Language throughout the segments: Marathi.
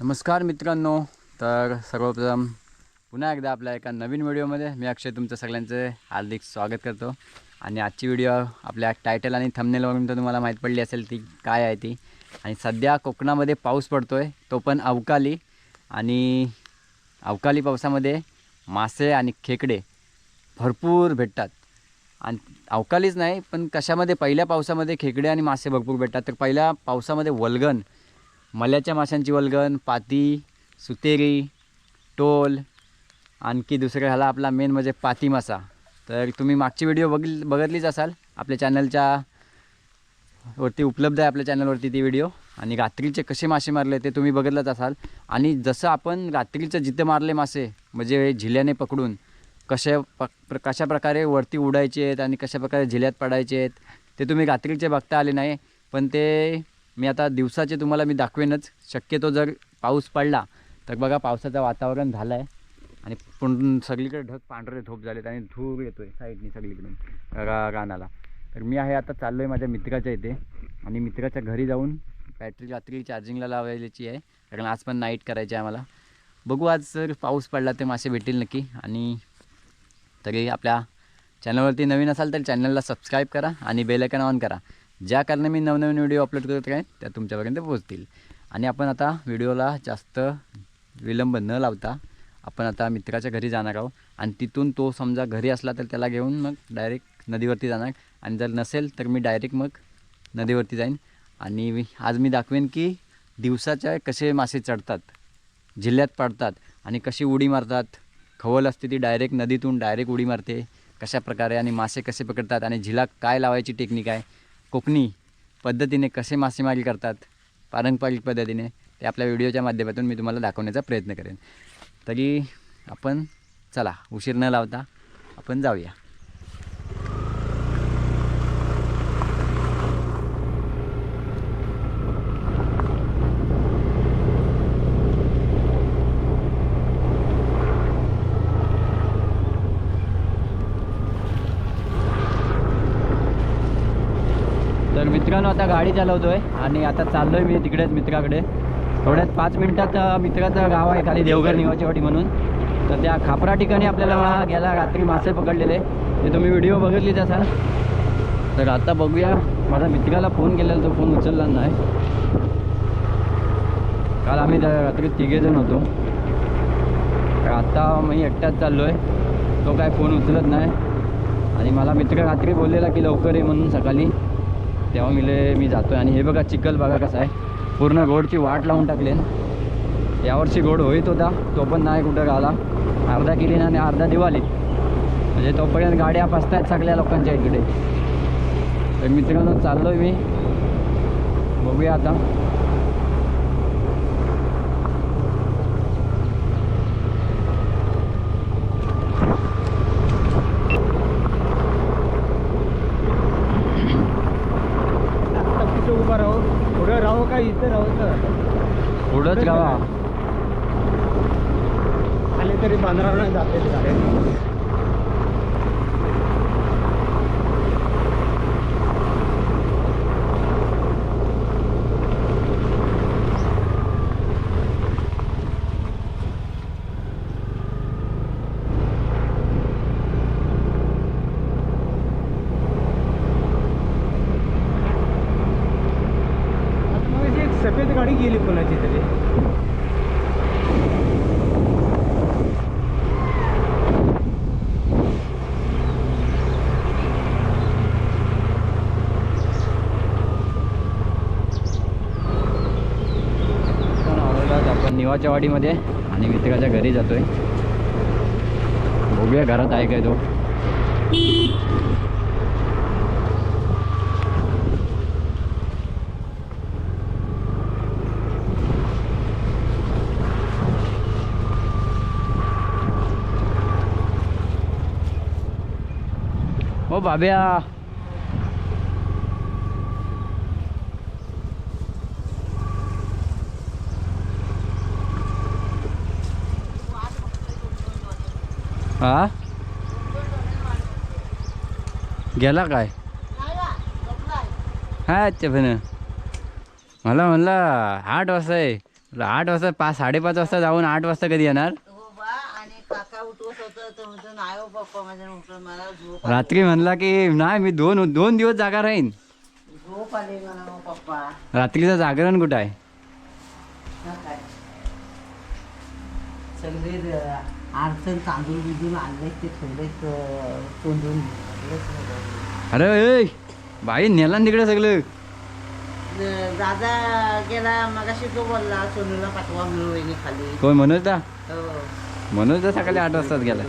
नमस्कार मित्रांनो तर सर्वप्रथम पुन्हा एकदा आपल्या एका नवीन व्हिडिओमध्ये मी अक्षय तुमचं सगळ्यांचं हार्दिक स्वागत करतो. आणि आजची व्हिडिओ आपल्या टायटल आणि थंबनेलवरून तर तुम्हाला माहीत पडली असेल ती काय आहे ती. आणि सध्या कोकणामध्ये पाऊस पडतो आहे तो पण अवकाली. आणि अवकाली पावसामध्ये मासे आणि खेकडे भरपूर भेटतात. आणि अवकालीच नाही पण कशामध्ये पहिल्या पावसामध्ये खेकडे आणि मासे भरपूर भेटतात. तर पहिल्या पावसामध्ये वलगन मल्याच्या माशांची वलगण पाती सुतेरी टोल आणखी दुसरं झाला आपला मेन म्हणजे पाती मासा. तर तुम्ही मागची व्हिडिओ बघिल बघितलीच असाल. आपल्या चॅनलच्या वरती उपलब्ध आहे आपल्या चॅनलवरती ती व्हिडिओ आणि रात्रीचे कसे मासे मारले ते तुम्ही बघितलंच असाल. आणि जसं आपण रात्रीचं जिथे मारले मासे म्हणजे झिल्याने पकडून कशा प प्र- कशा प्रकारे वरती उडायचे आहेत आणि कशा प्रकारे झिल्यात पडायचे आहेत ते तुम्ही रात्रीचे बघता आले नाही. पण ते मी आता दिवसाचे तुम्हाला मी दाखवेनच. शक्यतो जर पाऊस पडला तर बघा पावसाचं वातावरण झालं आहे आणि पूर्ण सगळीकडे ढग पांढरे झोप झालेत आणि धूर येतो आहे साईडनी सगळीकडून रा रानाला. तर मी आहे आता चाललो आहे माझ्या मित्राच्या इथे. आणि मित्राच्या घरी जाऊन बॅटरी रात्री चार्जिंगला लावायची आहे. कारण आज पण नाईट करायची आहे आम्हाला. बघू आज जर पाऊस पडला तर मासे भेटेल नक्की. आणि तरी आपल्या चॅनलवरती नवीन असाल तर चॅनलला सबस्क्राईब करा आणि बेलायकन ऑन करा. ज्या कारणे मी नवनवीन व्हिडिओ अपलोड करत राहीन त्या तुमच्यापर्यंत पोहोचतील. आणि आपण आता व्हिडिओला जास्त विलंब न लावता आपण आता मित्राच्या घरी जाणार आहोत. आणि तिथून तो समजा घरी असला तर त्याला घेऊन मग डायरेक्ट नदीवरती जाणार. आणि जर नसेल तर मी डायरेक्ट मग नदीवरती जाईन. आणि आज मी दाखवेन की दिवसाच्या कसे मासे चढतात जिल्ह्यात पडतात आणि कशी उडी मारतात. खवल असते ती डायरेक्ट नदीतून डायरेक्ट उडी मारते. कशा प्रकारे आणि मासे कसे पकडतात आणि झिला काय लावायची टेक्निक आहे. कोकणी पद्धतीने कसे मासेमारी करतात पारंपरिक पद्धतीने ते आपल्या व्हिडिओच्या माध्यमातून मी तुम्हाला दाखवण्याचा प्रयत्न करेन. तरी आपण चला उशीर न लावता आपण जाऊया तर मित्रांनो आता गाडी चालवतो आहे आणि आता चाललो आहे मी तिकडेच मित्राकडे. थोड्याच पाच मिनिटात मित्राचं गाव आहे खाली देवघर निवाचीवाडी म्हणून. तर त्या खापरा ठिकाणी आपल्याला गेला रात्री मासे पकडलेले. ते तुम्ही व्हिडिओ बघितलीच असाल. तर आता बघूया माझ्या मित्राला फोन केलेला तो फोन उचलला नाही. काल आम्ही त्या रात्री तिघेजण होतो. तर आता मी एकटाच चाललो आहे तो काय फोन उचलत नाही. आणि मला मित्र रात्री बोललेला की लवकर ये म्हणून सकाळी. तेव्हा मिले मी जातो आणि हे बघा चिखल बघा कसं आहे. पूर्ण गोडची वाट लावून टाकले यावर्षी गोड होईत होता तो पण नाही कुठं गाला अर्धा किलीन आणि अर्धा दिवाळीत म्हणजे तोपर्यंत गाड्या फसतायत सगळ्या लोकांच्या इकडे. तर मित्रांनो चाललो आहे मी. बघूया आता. पुढं राहू का इथं राहू तर पुढंच गावा. आले तरी बांद्रावर जाते ते गाड्या आता मगाशी एक सफेद गाडी गेली कोणाची तरी पण आलेलो आहोत आपण निवाच्या वाडीमध्ये आणि मित्राच्या घरी जातोय. बघूया घरात आहे काय तो. ओ बाब्या. हा? गेला काय? हा अच्छा पण. मला म्हणलं आठ वाजता आहे आठ वाजता पाच साडेपाच वाजता जाऊन आठ वाजता कधी येणार? रात्री म्हणला की नाही मी दोन दोन दिवस जागा राहीन. रात्रीचं जागरण कुठं आहे? अडचण तांदूळ बिंदूळ आणले ते ठेवले तोंडून अरे ए, बाई नेला ना तिकडे सगळं. दादा गेला मगाशी तो बोलला सोनूला पाठवा म्हणून वहिनी खाली कोण मनोज दा हो. मनोज दा सकाळी आठ वाजताच गेला.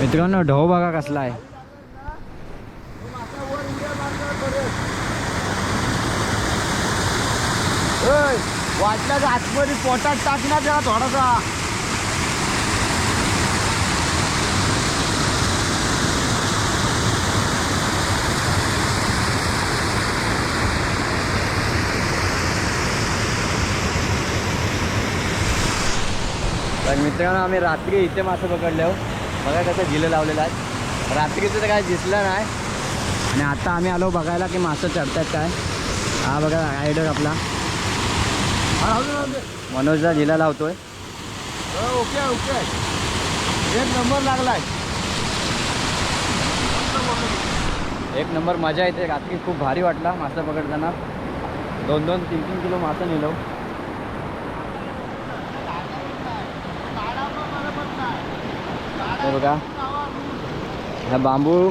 मित्रांनो ढो बघा कसला आहे. वाटलं आतमध्ये पोटात टाकणार त्याला थोडासा. तर मित्रांनो आम्ही रात्री इथे मासे पकडले हो. बघा कसं जिलं लावलेलं आहे. रात्रीचं तर काय दिसलं नाही. आणि आता आम्ही आलो बघायला की मासं चढतात काय. हा बघा रायडर आपला. मनोजला जिला लावतोय. Okay okay. एक नंबर लागलाय. एक नंबर मजा येते. रात्री खूप भारी वाटला मासा पकडताना. दोन दोन तीन तीन किलो मासा नेलो. हे बघा. हा बांबू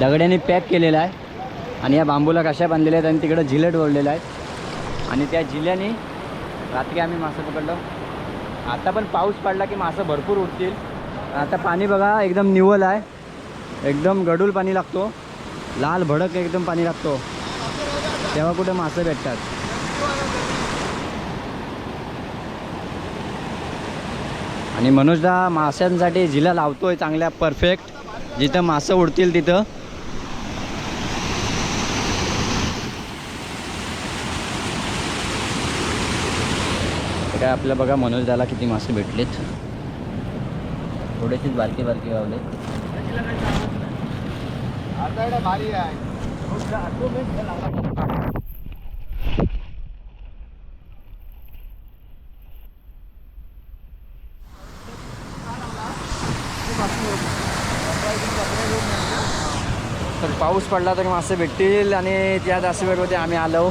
दगड्याने पॅक केलेला आहे. आणि या बांबूला कशा बांधलेल्या आहेत आणि तिकडं झिलट ओढलेला आहे आणि त्या झिल्याने रात्री आम्ही मासे पकडलो. आता पण पाऊस पडला की मासं भरपूर उठतील. आता पाणी बघा एकदम निवल आहे. एकदम गडूल पाणी लागतो. लाल भडक एकदम पाणी लागतो. तेव्हा कुठे मासे भेटतात. आणि मनोजदा माशांसाठी झिला लावतो आहे चांगल्या परफेक्ट. जिथं मासं उडतील तिथं. काय आपलं बघा मनोजदाला किती मासे भेटलेत. थोडेसेच बारके बारके लावले भारी आहे तर पाऊस पडला तर मासे भेटतील आणि त्या दासीवरती आम्ही आलो.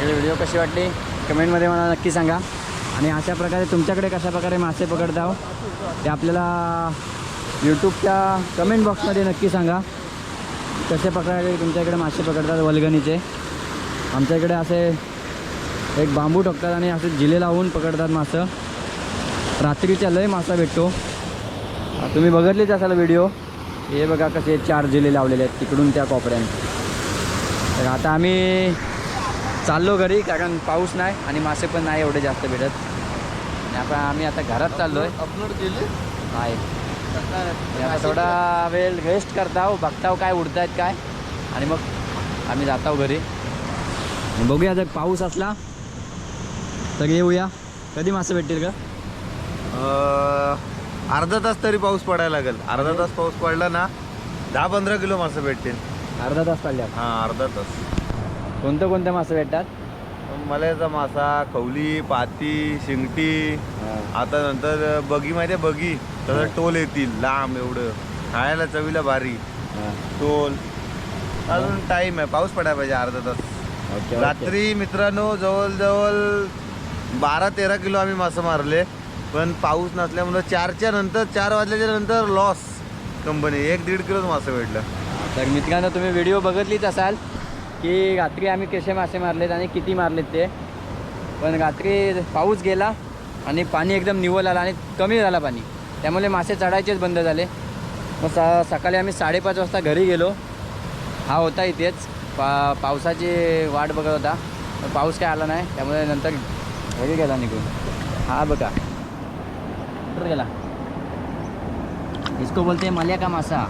व्हिडिओ कशी वाटली? कमेंटमध्ये मला नक्की सांगा. आणि अशा प्रकारे तुमच्याकडे कशा प्रकारे मासे पकडता ते आपल्याला यूट्यूबच्या कमेंट बॉक्समध्ये नक्की सांगा. कशा प्रकारे तुमच्याकडे मासे पकडतात वलगणीचे. आमच्या इकडे असे एक बांबू टाकतात आणि असे जिले लावून पकडतात मासं. रात्रीच्या लय मासा भेटतो. तुम्ही बघितलेच असाल व्हिडिओ हे बघा कसे चार जिले लावलेले आहेत तिकडून त्या कोपऱ्याने. तर आता आम्ही चाललो घरी कारण पाऊस नाही आणि मासे पण नाही एवढे जास्त भेटत. आणि आपण आम्ही आता घरात चाललो आहे अपलोड केले? आहे? आता थोडा वेळ रेस्ट करताव बघताव काय उडतायत काय. आणि मग आम्ही जाताव घरी. आणि बघूया जर पाऊस असला तर येऊया. कधी मासे भेटतील का अर्धा तास तरी पाऊस पडायला लागेल. अर्धा तास पाऊस पडला ना दहा पंधरा किलो मासे भेटतील. अर्धा तास पडल्या हा अर्धा तास. कोणतं कोणते मासे भेटतात? मल्याचा मासा खवली पाती शिंगटी आता नंतर बगी माहिती आहे बगी. तसं टोल येतील लांब एवढं. खायला चवीला भारी. टोल. अजून टाइम आहे पाऊस पडायला पाहिजे अर्धा तास. रात्री मित्रांनो जवळजवळ बारा तेरा किलो आम्ही मासे मारले. पण पाऊस नसल्यामुळं चारच्या नंतर चार वाजल्याच्या नंतर लॉस कंपनी एक दीड किलोच मासे भेटलं. तर मित्रांनो तुम्ही व्हिडिओ बघितलीच असाल की रात्री आम्ही कसे मासे मारलेत आणि किती मारलेत ते. पण रात्री पाऊस गेला आणि पाणी एकदम निवल आला आणि कमी झाला पाणी. त्यामुळे मासे चढायचेच बंद झाले. मग स सकाळी आम्ही साडेपाच वाजता घरी गेलो. हा होता इथेच. पा पावसाची वाट बघत होता. पण पाऊस काय आला नाही. त्यामुळे नंतर घरी गेला निघून. हा बघा. कुठं गेला. इसको बोलते हैं मल्या का मासा.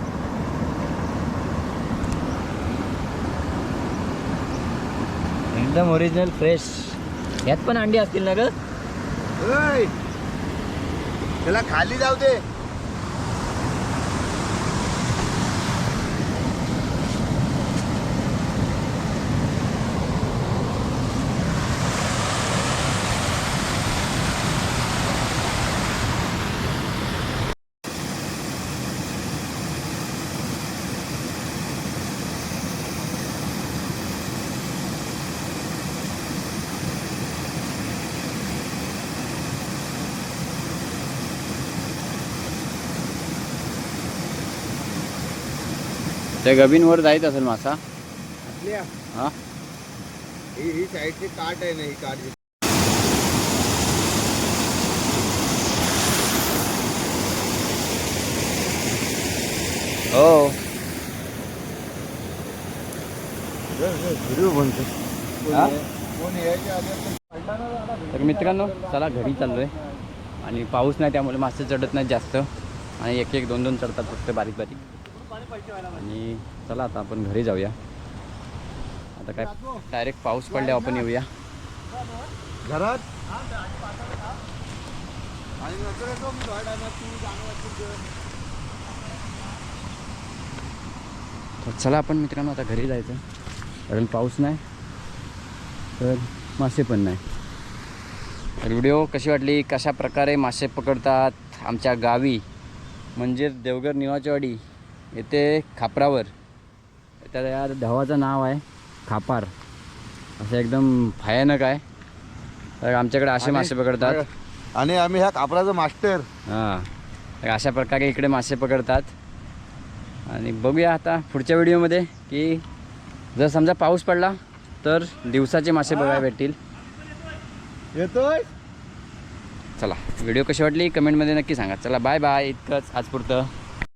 एकदम ओरिजिनल फ्रेश यात पण अंडी असतील ना ग! त्याला खाली जाऊ दे. त्या गबींवर जायचं असेल मासा. हा? ही ही साईडची काट आहे ना ही काट हो. तर मित्रांनो चला घरी चाललोय. आणि पाऊस नाही त्यामुळे मासे चढत नाहीत जास्त. आणि एक एक दोन दोन चढतात फक्त बारीक बारीक आणि चला आता आपण घरी जाऊया. आता काय डायरेक्ट पाऊस पडल्यावर आपण येऊया. घरात. तर चला आपण मित्रांनो आता घरी जायचं. कारण पाऊस नाही तर मासे पण नाही. तर व्हिडिओ कशी वाटली? कशा प्रकारे मासे पकडतात आमच्या गावी? म्हणजेच देवघर निवाचवाडी. येथे खापरावर. त्या या धावाचं नाव आहे खापार. असं एकदम भयानक आहे. तर आमच्याकडे असे मासे पकडतात. आणि आम्ही ह्या कापराचं मास्टर. हां. तर अशा प्रकारे इकडे मासे पकडतात. आणि बघूया आता पुढच्या व्हिडिओमध्ये की जर समजा पाऊस पडला तर दिवसाचे मासे बघायला भेटतील. येतोय? चला व्हिडिओ कशी वाटली? कमेंटमध्ये नक्की सांगा. चला बाय बाय इतकंच आज पुरतं